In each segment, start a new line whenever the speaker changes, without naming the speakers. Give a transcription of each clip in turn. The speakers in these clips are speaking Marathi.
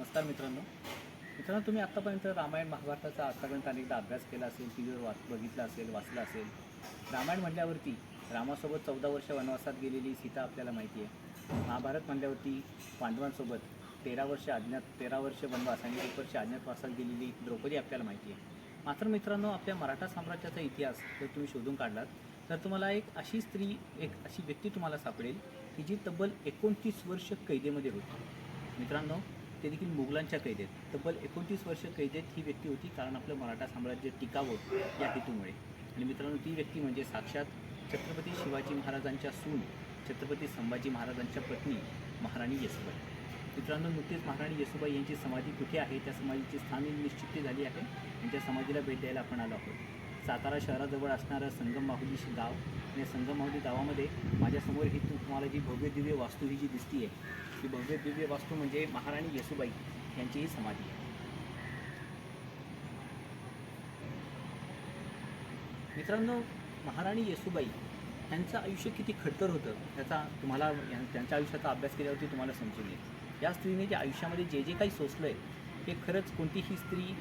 नमस्कार मित्रांनो. मित्रांनो तुम्ही आत्तापर्यंत रामायण महाभारताचा आत्तापर्यंत अनेकदा अभ्यास केला असेल टी व्हीवर वाच बघितला असेल वाचला असेल रामायण म्हणल्यावरती रामासोबत चौदा वर्ष वनवासात गेलेली सीता आपल्याला माहिती आहे महाभारत म्हणल्यावरती पांडवांसोबत तेरा वर्ष अज्ञात तेरा वर्ष वनवास आणि एक वर्ष अज्ञातवासात गेलेली द्रौपदी आपल्याला माहिती आहे मात्र मित्रांनो आपल्या मराठा साम्राज्याचा इतिहास जर तुम्ही शोधून काढलात तर तुम्हाला एक अशी स्त्री एक अशी व्यक्ती तुम्हाला सापडेल की जी तब्बल एकोणतीस वर्ष कैदेमध्ये होती. मित्रांनो ते देखील मुघलांच्या कैदेत. तब्बल एकोणतीस वर्ष कैदेत ही व्यक्ती होती कारण आपलं मराठा साम्राज्य टिकावं या हेतूमुळे. आणि मित्रांनो ती व्यक्ती म्हणजे साक्षात छत्रपती शिवाजी महाराजांच्या सून छत्रपती संभाजी महाराजांच्या पत्नी महाराणी येसुबाई. मित्रांनो नुकतीच महाराणी येसुबाई यांची समाधी कुठे आहे? त्या समाधीची स्थान निश्चित झाली आहे त्यांच्या समाधीला भेट द्यायला आपण आलो आहोत. सातारा शहराजवळ असणारं संगम गाव. आणि संगम माहुली गावामध्ये माझ्यासमोर ही तुम्हाला जी भव्य दिव्य वास्तू ही जी दिसती आहे ती भव्य दिव्य वास्तू म्हणजे महाराणी येसुबाई यांची ही समाधी आहे. मित्रांनो महाराणी येसुबाई यांचं आयुष्य किती खडतर होतं त्याचा तुम्हाला या- त्यांच्या आयुष्याचा अभ्यास केल्यावरती तुम्हाला समजून येईल. या स्त्रीने जे आयुष्यामध्ये जे जे काही सोसलं आहे ते खरंच कोणतीही स्त्री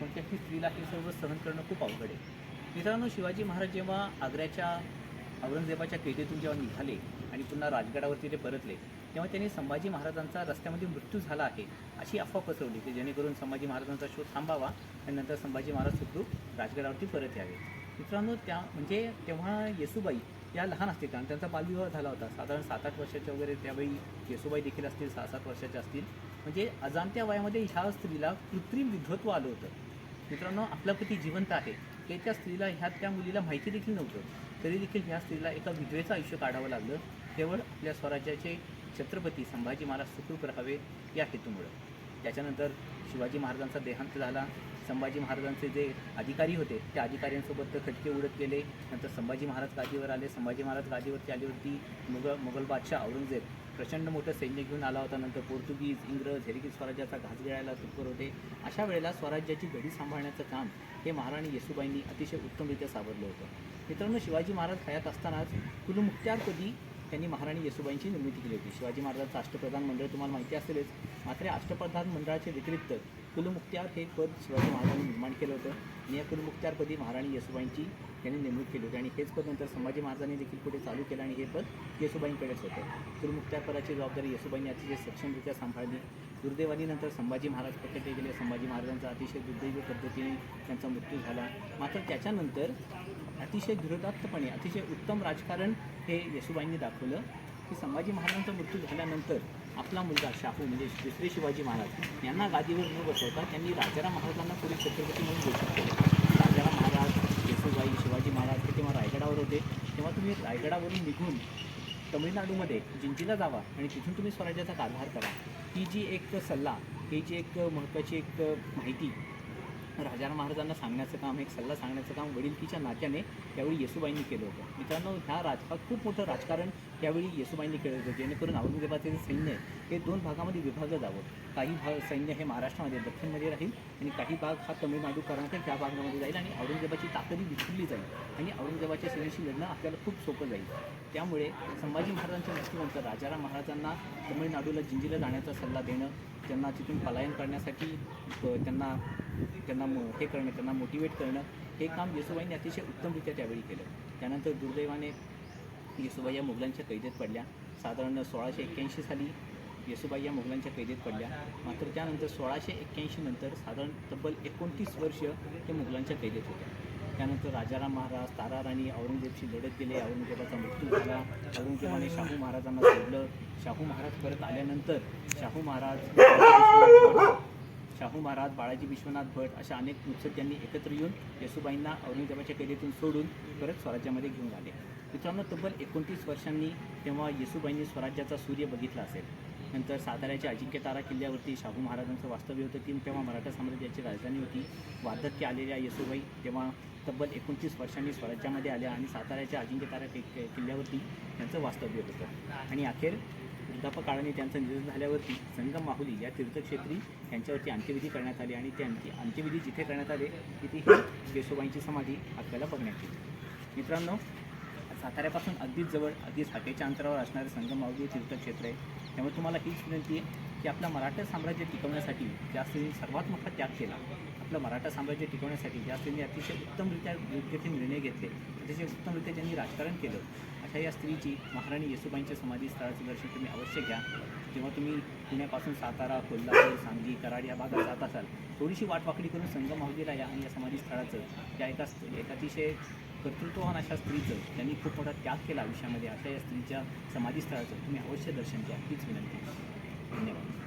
कोणत्याही स्त्रीला हे सर्व सहन करणं खूप अवघड आहे. मित्रांनो शिवाजी महाराज जेव्हा आग्र्याच्या औरंगजेबाच्या कैदेतून जेव्हा निघाले आणि पुन्हा राजगडावरती ते परतले तेव्हा त्यांनी संभाजी महाराजांचा रस्त्यामध्ये मृत्यू झाला आहे अशी अफवा पसरवली की जेणेकरून संभाजी महाराजांचा शोध थांबावा आणि नंतर संभाजी महाराज सुखरूप राजगडावरती परत यावे. मित्रांनो त्या म्हणजे तेव्हा येसुबाई या लहान असतील कारण त्यांचा बालविवाह झाला होता. साधारण सात आठ वर्षाच्या वगैरे त्यावेळी येसुबाई देखील असतील सहा सात वर्षाच्या असतील. म्हणजे अजाणत्या वयामध्ये ह्या स्त्रीला कृत्रिम विधत्व आलं होतं. मित्रांनो आपला पती जिवंत आहे. हे त्या स्त्रीला ह्या त्या मुलीला माहिती देखील नव्हतं. तरी देखील ह्या स्त्रीला एका विधवेचं आयुष्य काढावं लागलं. केवळ आपल्या स्वराज्याचे छत्रपती संभाजी महाराज सुखरूप राहावे या हेतूमुळं. त्याच्यानंतर शिवाजी महाराजांचा देहांत झाला. संभाजी महाराजांचे जे अधिकारी होते त्या अधिकाऱ्यांसोबत खटके उडत गेले. नंतर संभाजी महाराज गादीवर आले. संभाजी महाराज गादीवरती आल्यावरती मुघल मुघल बादशाह औरंगजेब प्रचंड मोठं सैन्य घेऊन आला होता. नंतर पोर्तुगीज इंग्रज हेरिकी स्वराज्याचा घास गिळायला तत्पर होते. अशा वेळेला स्वराज्याची घडी सांभाळण्याचं काम हे महाराणी येसुबाईंनी अतिशय उत्तमरित्या सावरलं होतं. मित्रांनो शिवाजी महाराज हयात असतानाच कुलमुख्त्यारपदी त्यांनी महाराणी येसुबाईंची निर्मिती केली होती. शिवाजी महाराजांचं अष्टप्रधान मंडळ तुम्हाला माहिती असेलच. मात्र अष्टप्रधान मंडळाच्या व्यतिरिक्त कुलमुख्त्यार हे पद शिवाजी महाराजांनी निर्माण केलं होतं. आणि या कुलमुख्त्यारपदी महाराणी येसुबाईंची त्यांनी नेमणूक केली होती. आणि हेच पद नंतर संभाजी महाराजांनी देखील पुढे चालू केलं आणि हे पद येसुबाईंकडेच होतं. कुलमुख्त्यार पदाची जबाबदारी येसुबाईंनी अतिशय सक्षमरित्या सांभाळली. दुर्दैवानी नंतर संभाजी महाराज प्रकटे गेले. संभाजी महाराजांचा अतिशय दुर्दैवी पद्धतीने त्यांचा मृत्यू झाला. मात्र त्याच्यानंतर अतिशय धुरदात्तपणे अतिशय उत्तम राजकारण हे येसुबाईंनी दाखवलं की संभाजी महाराजांचा मृत्यू झाल्यानंतर आपला मुलगा शाहू म्हणजे दुसरे शिवाजी महाराज यांना गादीवर न बसवता त्यांनी राजाराम महाराजांना पुढे छत्रपती म्हणून घोषित केलं. राजाराम महाराज येसूबाई शिवाजी महाराज हे तेव्हा रायगडावर होते. तेव्हा तुम्ही रायगडावरून निघून तमिळनाडूमध्ये जिंजीला जावा आणि तिथून तुम्ही स्वराज्याचा कारभार करा. ही जी एक सल्ला ही जी एक महत्त्वाची एक माहिती राजाराम महाराजांना सांगण्याचं काम एक सल्ला सांगण्याचं काम वडीलकीच्या नात्याने त्यावेळी येसूबाईंनी केलं होतं. मित्रांनो ह्या राज खूप मोठं राजकारण त्यावेळी येसुबाईंनी केलं होतं जेणेकरून औरंगजेबाचे जे सैन्य आहे हे दोन भागामध्ये विभागलं जावं. काही भाग सैन्य हे महाराष्ट्रामध्ये दक्षिणमध्ये राहील आणि काही भाग हा तमिळनाडू कर्नाटक या भागामध्ये जाईल आणि औरंगजेबाची ताकदी विखुरली जाईल आणि औरंगजेबाच्या सैन्याशी लढणं आपल्याला खूप सोपं जाईल. त्यामुळे संभाजी महाराजांच्या मृत्यूनंतर राजाराम महाराजांना तमिळनाडूला जिंजीला जाण्याचा सल्ला देणं त्यांना तिथून पलायन करण्यासाठी त्यांना त्यांना हे करणं त्यांना मोटिवेट करणं हे काम येसुबाईंनी अतिशय उत्तमरित्या त्यावेळी केलं. त्यानंतर दुर्दैवाने येसुबाई या मुघलांच्या कैदेत पडल्या. साधारण सोळाशे एक्क्याऐंशी साली येसुबाई या मुघलांच्या कैदेत पडल्या. मात्र त्यानंतर सोळाशे एक्क्याऐंशी नंतर साधारण तब्बल एकोणतीस वर्ष हे मुघलांच्या कैदेत होत्या. त्यानंतर राजाराम महाराज तारा राणी औरंगजेबशी लढत गेले. औरंगजेबाचा मृत्यू झाला. औरंगजेबाने शाहू महाराजांना सोडलं. शाहू महाराज परत आल्यानंतर शाहू महाराज शाहू महाराज बाळाजी विश्वनाथ भट अशा अनेक मुत्सद्यांनी एकत्र येऊन येसुबाईंना औरंगजेबाच्या कैदेतून सोडून परत स्वराज्यामध्ये घेऊन आले. मित्रांनो तब्बल एकोणतीस वर्षांनी तेव्हा येसुबाईंनी स्वराज्याचा सूर्य बघितला असेल. नंतर साताऱ्याच्या अजिंक्यतारा किल्ल्यावरती शाहू महाराजांचं वास्तव्य होतं. ती तेव्हा मराठा साम्राज्याची राजधानी होती. वार्धक्य आलेल्या येसुबाई तेव्हा तब्बल एकोणतीस वर्षांनी स्वराज्यामध्ये आल्या आणि साताऱ्याच्या अजिंक्यतारा कि किल्ल्यावरती त्यांचं वास्तव्य होतं. आणि अखेर वृद्धापकाळाने त्यांचं निधन झाल्यावरती संगम माहुली या तीर्थक्षेत्री यांच्यावरती अंत्यविधी करण्यात आली आणि ते अंत्य अंत्यविधी जिथे करण्यात आले तिथे ही केशोबाईंची समाधी आपल्याला बघण्यात येईल. मित्रांनो साताऱ्यापासून अगदीच जवळ अगदी हाकेच्या अंतरावर असणारे संगम तीर्थक्षेत्र आहे. त्यामुळे तुम्हाला हीच विनंती आहे की आपलं मराठा साम्राज्य टिकवण्यासाठी ज्या स्त्रीने सर्वात मोठा त्याग केला आपलं मराठा साम्राज्य टिकवण्यासाठी ज्या स्त्रीने अतिशय उत्तमरित्या योग्य ते निर्णय घेतले अतिशय उत्तमरित्या त्यांनी राजकारण केलं अशा या स्त्रीची महाराणी येसुबाईंच्या समाधी स्थळाचं दर्शन तुम्ही अवश्य घ्या. जेव्हा तुम्ही पुण्यापासून सातारा कोल्हापूर सांगली कराड या भागात जात असाल थोडीशी वाटवाकडी करून संगम माहुलीला या आणि या समाधी स्थळाचं या एका एक अतिशय कर्तृत्ववान अशा स्त्रीचं त्यांनी खूप मोठा त्याग केला आयुष्यामध्ये अशा या स्त्रीच्या समाधीस्थळाचं. तुम्ही अवश्य दर्शन घ्या. हीच विनंती. धन्यवाद.